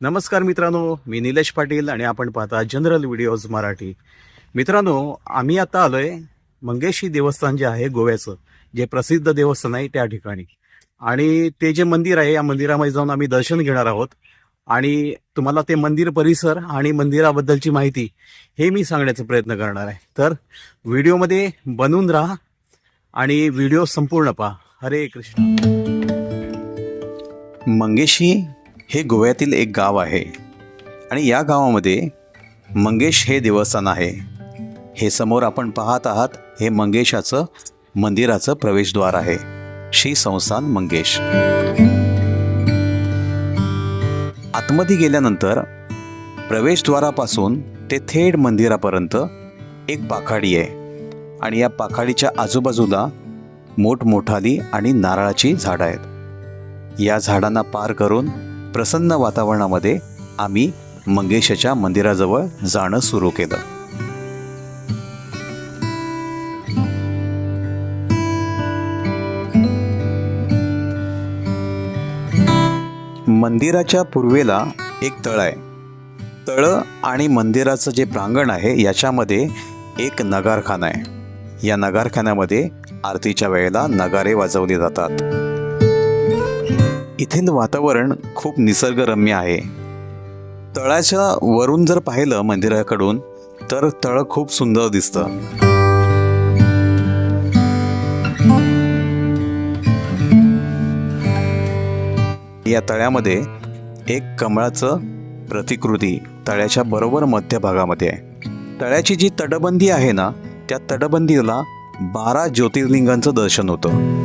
नमस्कार मित्रांनो मी निलेश पाटील आणि आपण पाहता जनरल व्हिडिओज मराठी. मित्रांनो आम्ही आता आलोय मंगेशी देवस्थान जे आहे गोव्याचं जे प्रसिद्ध देवस्थान आहे त्या ठिकाणी. आणि ते जे मंदिर आहे या मंदिरामध्ये जाऊन आम्ही दर्शन घेणार आहोत. आणि तुम्हाला ते मंदिर परिसर आणि मंदिराबद्दलची माहिती हे मी सांगण्याचा प्रयत्न करणार आहे. तर व्हिडिओमध्ये बनून राहा आणि व्हिडिओ संपूर्ण पहा. हरे कृष्ण. मंगेशी हे गोव्यातील एक गाव आहे. आणि या गावामध्ये मंगेश हे देवस्थान आहे. हे समोर आपण पाहत आहात हे मंगेशाचं मंदिराचं प्रवेशद्वार आहे. श्री संस्थान मंगेश. आतमध्ये गेल्यानंतर प्रवेशद्वारापासून ते थेट मंदिरापर्यंत एक पाखाडी आहे. आणि या पाखाडीच्या आजूबाजूला मोठमोठाली आणि नारळाची झाडं आहेत. या झाडांना पार करून प्रसन्न वातावरणामध्ये आम्ही मंगेशाच्या मंदिराजवळ जाणं सुरू केलं. मंदिराच्या पूर्वेला एक तळ आहे. तळ आणि मंदिराचं जे प्रांगण आहे याच्यामध्ये एक नगारखाना आहे. या नगारखान्यामध्ये आरतीच्या वेळेला नगारे वाजवले जातात. इथील वातावरण खूप निसर्गरम्य आहे. तळाच्या वरून जर पाहिलं मंदिराकडून तर तळ खूप सुंदर दिसतं. या तळ्यामध्ये एक कमळाचं प्रतिकृती तळ्याच्या बरोबर मध्यभागामध्ये आहे. तळ्याची जी तटबंदी आहे ना त्या तटबंदीला बारा ज्योतिर्लिंगांचं दर्शन होतं.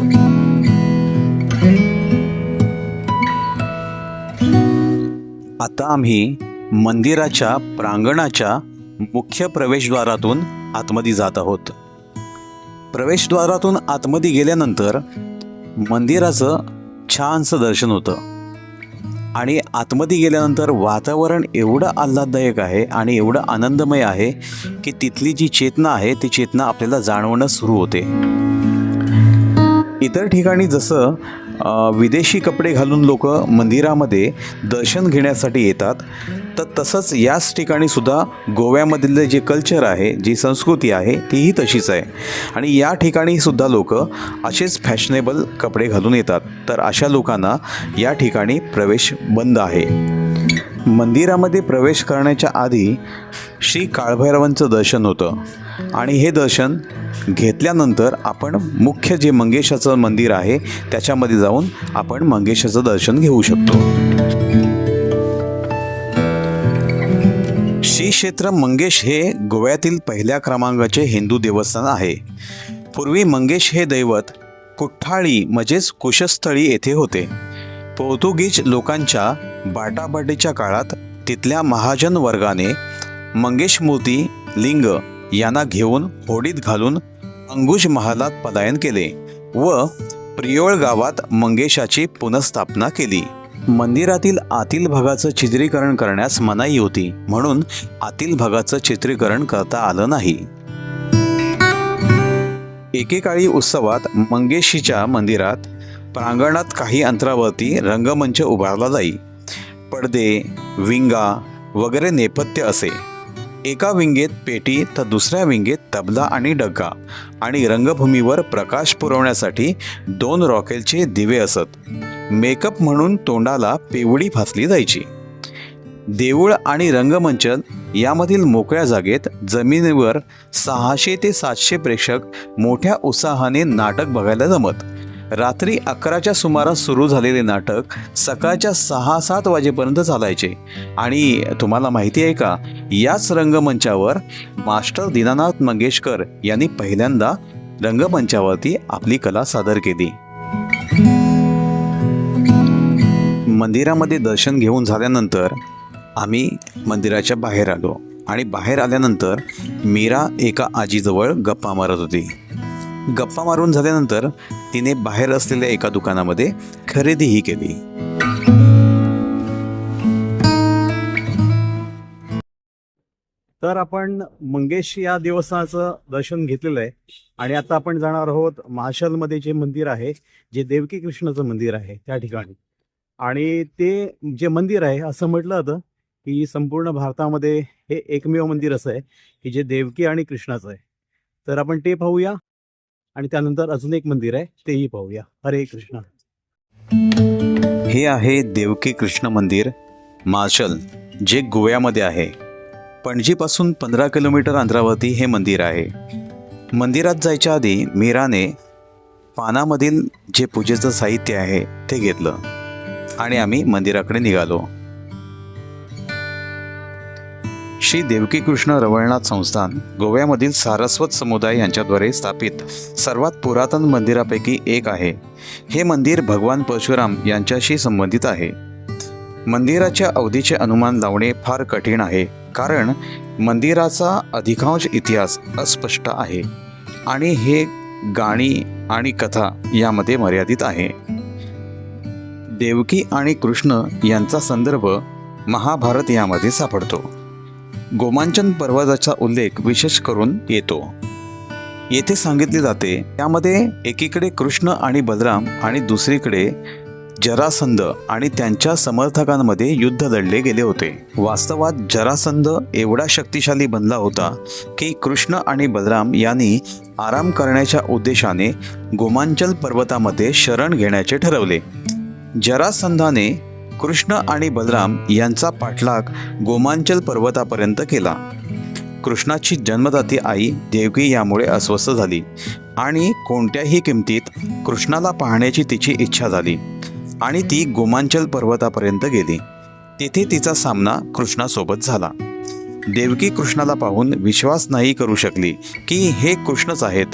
आता आम्ही मंदिराच्या प्रांगणाच्या मुख्य प्रवेशद्वारातून आतमध्ये जात आहोत. प्रवेशद्वारातून आतमध्ये गेल्यानंतर मंदिराचं छानसं दर्शन होतं. आणि आतमध्ये गेल्यानंतर वातावरण एवढं आल्हाददायक आहे आणि एवढं आनंदमय आहे की तिथली जी चेतना आहे ती चेतना आपल्याला जाणवणं सुरू होते. इतर ठिकाणी जसं विदेशी कपडे घालून लोक मंदिरामध्ये दर्शन घेण्यासाठी येतात. तर तसंच याच ठिकाणी सुद्धा गोव्यामधलं जे कल्चर आहे जी संस्कृती आहे तीही तशीच आहे. आणि या ठिकाणी सुद्धा लोक असेच फॅशनेबल कपडे घालून येतात. तर अशा लोकांना या ठिकाणी प्रवेश बंद आहे. मंदिरामध्ये प्रवेश करण्याच्या आधी श्री काळभैरवांचं दर्शन होतं. आणि हे दर्शन घेतल्यानंतर आपण मुख्य जे मंगेशाचं मंदिर आहे त्याच्यामध्ये जाऊन आपण मंगेशाचं दर्शन घेऊ शकतो. श्री क्षेत्र मंगेश हे गोव्यातील पहिल्या क्रमांकाचे हिंदू देवस्थान आहे. पूर्वी मंगेश हे दैवत कुठ्ठाळी म्हणजेच कुशस्थळी येथे होते. पोर्तुगीज लोकांच्या बाटाबाटीच्या काळात तिथल्या महाजन वर्गाने मंगेश मूर्ती लिंग यांना घेऊन होडीत घालून अंगुश महालात पलायन केले व प्रियोळ गावात मंगेशाची पुनर्स्थापना केली. मंदिरातील आतील भागाचं चित्रीकरण करण्यास मनाई होती म्हणून आतील भागाचं चित्रीकरण करता आलं नाही. एकेकाळी उत्सवात मंगेशीच्या मंदिरात प्रांगणात काही अंतरावरती रंगमंच उभारला जाई. पडदे विंगा वगैरे नेपथ्य असे. एका विंगेत पेटी तर दुसऱ्या विंगेत तबला आणि डग्गा. आणि रंगभूमीवर प्रकाश पुरवण्यासाठी दोन रॉकेलचे दिवे असत. मेकअप म्हणून तोंडाला पिवळी फासली जायची. देऊळ आणि रंगमंच यामधील मोकळ्या जागेत जमिनीवर सहाशे ते सातशे प्रेक्षक मोठ्या उत्साहाने नाटक बघायला जमत. रात्री अकराच्या सुमारास सुरू झालेले नाटक सकाळच्या सहा सात वाजेपर्यंत चालायचे. आणि तुम्हाला माहिती आहे का याच रंगमंचावर मास्टर दीनानाथ मंगेशकर यांनी पहिल्यांदा रंगमंचावरती आपली कला सादर केली. मंदिरामध्ये दर्शन घेऊन झाल्यानंतर आम्ही मंदिराच्या बाहेर आलो. आणि बाहेर आल्यानंतर मीरा एका आजीजवळ गप्पा मारत होती. गप्पा मारून झाल्यानंतर तिने बाहेर असलेल्या एका दुकानामध्ये खरेदीही केली. तर आपण मंगेश या देवस्थानाचं दर्शन घेतलेलं आहे. आणि आता आपण जाणार आहोत महाशलमध्ये जे मंदिर आहे जे देवकी कृष्णाचं मंदिर आहे त्या ठिकाणी. आणि ते जे मंदिर आहे असं म्हटलं जातं की संपूर्ण भारतामध्ये हे एकमेव मंदिर असं आहे की जे देवकी आणि कृष्णाचं आहे. तर आपण ते पाहूया. आणि त्यानंतर अजून एक मंदिर आहे तेही पाहूया. हरे कृष्ण. हे आहे देवकी कृष्ण मंदिर मार्शल जे गोव्यामध्ये आहे. पणजीपासून पंधरा किलोमीटर अंतरावरती हे मंदिर आहे. मंदिरात जायच्या आधी मीराने पानामधील जे पूजेचं साहित्य आहे ते घेतलं. आणि आम्ही मंदिराकडे निघालो. श्री देवकी कृष्ण रवळनाथ संस्थान गोव्यामधील सारस्वत समुदाय यांच्याद्वारे स्थापित सर्वात पुरातन मंदिरापैकी एक आहे. हे मंदिर भगवान परशुराम यांच्याशी संबंधित आहे. मंदिराच्या अवधीचे अनुमान लावणे फार कठीण आहे कारण मंदिराचा अधिकांश इतिहास अस्पष्ट आहे आणि हे गाणी आणि कथा यामध्ये मर्यादित आहे. देवकी आणि कृष्ण यांचा संदर्भ महाभारत यामध्ये सापडतो. गोमांचन पर्वताचा उल्लेख विशेष करून येतो. येथे सांगितले जाते त्यामध्ये एकीकडे कृष्ण आणि बलराम आणि दुसरीकडे जरासंध आणि त्यांच्या समर्थकांमध्ये युद्ध लढले गेले होते. वास्तवात जरासंध एवढा शक्तिशाली बनला होता की कृष्ण आणि बलराम यांनी आराम करण्याच्या उद्देशाने गोमांचल पर्वतामध्ये शरण घेण्याचे ठरवले. जरासंधाने कृष्ण आणि बलराम यांचा पाठलाग गोमांचल पर्वतापर्यंत केला. कृष्णाची जन्मदाती आई देवकी यामुळे अस्वस्थ झाली आणि कोणत्याही किमतीत कृष्णाला पाहण्याची तिची इच्छा झाली आणि ती गोमांचल पर्वतापर्यंत गेली. तेथे तिचा सामना कृष्णासोबत झाला. देवकी कृष्णाला पाहून विश्वास नाही करू शकली की हे कृष्णच आहेत.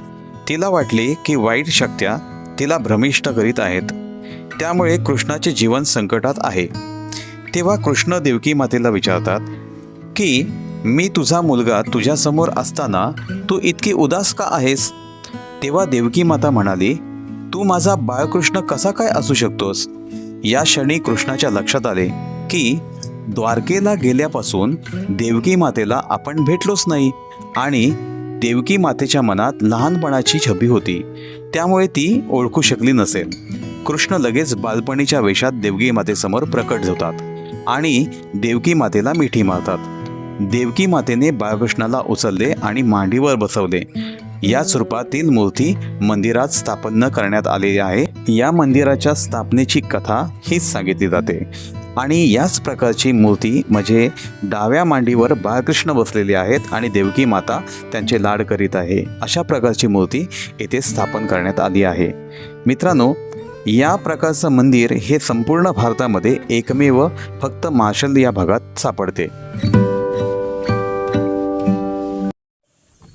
तिला वाटले की वाईट शक्त्या तिला भ्रमिष्ट करीत आहेत. त्यामुळे कृष्णाचे जीवन संकटात आहे. तेव्हा कृष्ण देवकी मातेला विचारतात की मी तुझा मुलगा तुझ्यासमोर असताना तू इतकी उदास का आहेस? तेव्हा देवकी माता म्हणाली तू माझा बाळकृष्ण कसा काय असू शकतोस? या क्षणी कृष्णाच्या लक्षात आले की द्वारकेला गेल्यापासून देवकी मातेला आपण भेटलोच नाही आणि देवकी मातेच्या मनात लहानपणाची छबी होती. त्यामुळे ती ओळखू शकली नसेल. कृष्ण लगेच बालपणीच्या वेशात देवकी मातेसमोर प्रकट होतात आणि देवकी मातेला मिठी मारतात. देवकी मातेने बाळकृष्णाला उचलले आणि मांडीवर बसवले. याच रूपातील मूर्ती मंदिरात स्थापन करण्यात आलेली आहे. या मंदिराच्या स्थापनेची कथा हीच सांगितली जाते. आणि याच प्रकारची मूर्ती म्हणजे डाव्या मांडीवर बाळकृष्ण बसलेले आहेत आणि देवकी माता त्यांचे लाड करीत आहे. अशा प्रकारची मूर्ती येथे स्थापन करण्यात आली आहे. मित्रांनो या प्रकारचं मंदिर हे संपूर्ण भारतामध्ये एकमेव फक्त मार्शल या भागात सापडते.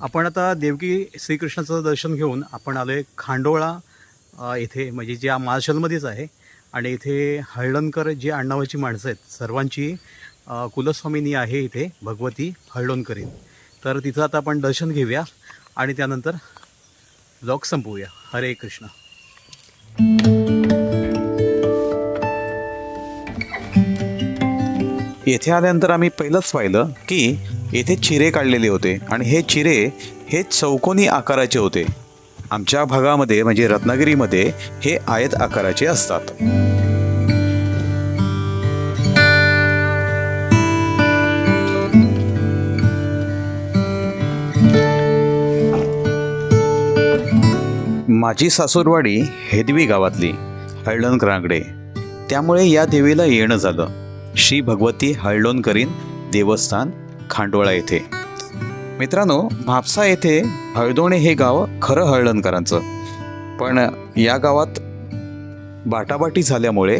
आपण आता देवकी श्रीकृष्णाचं दर्शन घेऊन आपण आलो आहे खांडोळा इथे म्हणजे ज्या मार्शलमध्येच आहे आणि इथे हळदणकर जी आडनावाची माणसं आहेत सर्वांची कुलस्वामिनी आहे इथे भगवती हळदणकरी तर तिथं आता आपण दर्शन घेऊया आणि त्यानंतर ब्लॉग संपवूया. हरे कृष्ण. येथे आल्यानंतर आम्ही पहिलंच पाहिलं की येथे चिरे काढलेले होते आणि हे चिरे हे चौकोनी आकाराचे होते. आमच्या भागामध्ये म्हणजे रत्नागिरीमध्ये हे आयत आकाराचे असतात. माझी सासूरवाडी हेदवी गावातली हळदणकरांकडे त्यामुळे या देवीला येणं झालं. श्री भगवती हळदोणकरीन देवस्थान खांडोळा येथे. मित्रांनो म्हापसा येथे हळदोणे हे गाव खरं हळदणकरांचं पण या गावात बाटाबाटी झाल्यामुळे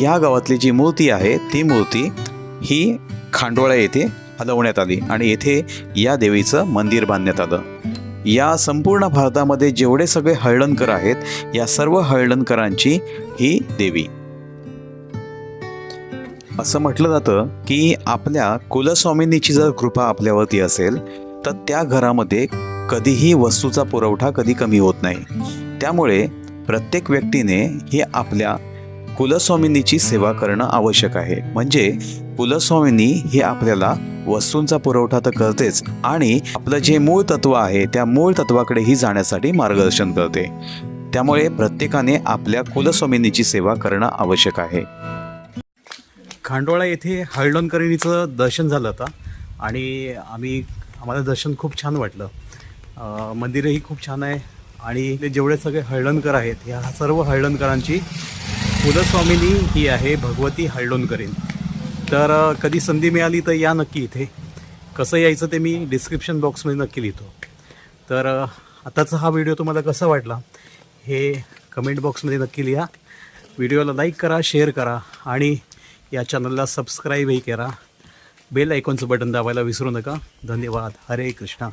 या गावातली जी मूर्ती आहे ती मूर्ती ही खांडोळा येथे हलवण्यात आली आणि येथे या देवीचं मंदिर बांधण्यात आलं. या संपूर्ण भारतामध्ये जेवढे सगळे हळदणकर आहेत या सर्व हळदणकरांची ही देवी. असं म्हटलं जातं की आपल्या कुलस्वामिनीची जर कृपा आपल्यावरती असेल तर त्या घरामध्ये कधीही वस्तूचा पुरवठा कधी कमी होत नाही. त्यामुळे प्रत्येक व्यक्तीने ही आपल्या कुलस्वामिनीची सेवा करणं आवश्यक आहे. म्हणजे कुलस्वामिनी ही आपल्याला वस्तूंचा पुरवठा तर करतेच आणि आपलं जे मूळ तत्व आहे त्या मूळ तत्वाकडेही जाण्यासाठी मार्गदर्शन करते. त्यामुळे प्रत्येकाने आपल्या कुलस्वामिनीची सेवा करणं आवश्यक आहे. खांडोळा येथे हळदणकरणीचं दर्शन झालं होतं. आणि आम्ही आम्हाला दर्शन खूप छान वाटलं. मंदिरही खूप छान आहे. आणि जेवढे सगळे हळदणकर आहेत ह्या सर्व हळदणकरांची कुलस्वामिनी ही आहे भगवती हळदणकरीण तर कधी संधी मिळाली तर या नक्की इथे. कसं यायचं ते मी डिस्क्रिप्शन बॉक्समध्ये नक्की लिहितो. तर आताचा हा व्हिडिओ तुम्हाला कसा वाटला हे कमेंट बॉक्समध्ये नक्की लिहा. व्हिडिओला लाईक करा शेअर करा. आणि या चॅनलला सबस्क्राईबही करा. बेल ऐकॉनचं बटन दाबायला विसरू नका. धन्यवाद. हरे कृष्णा.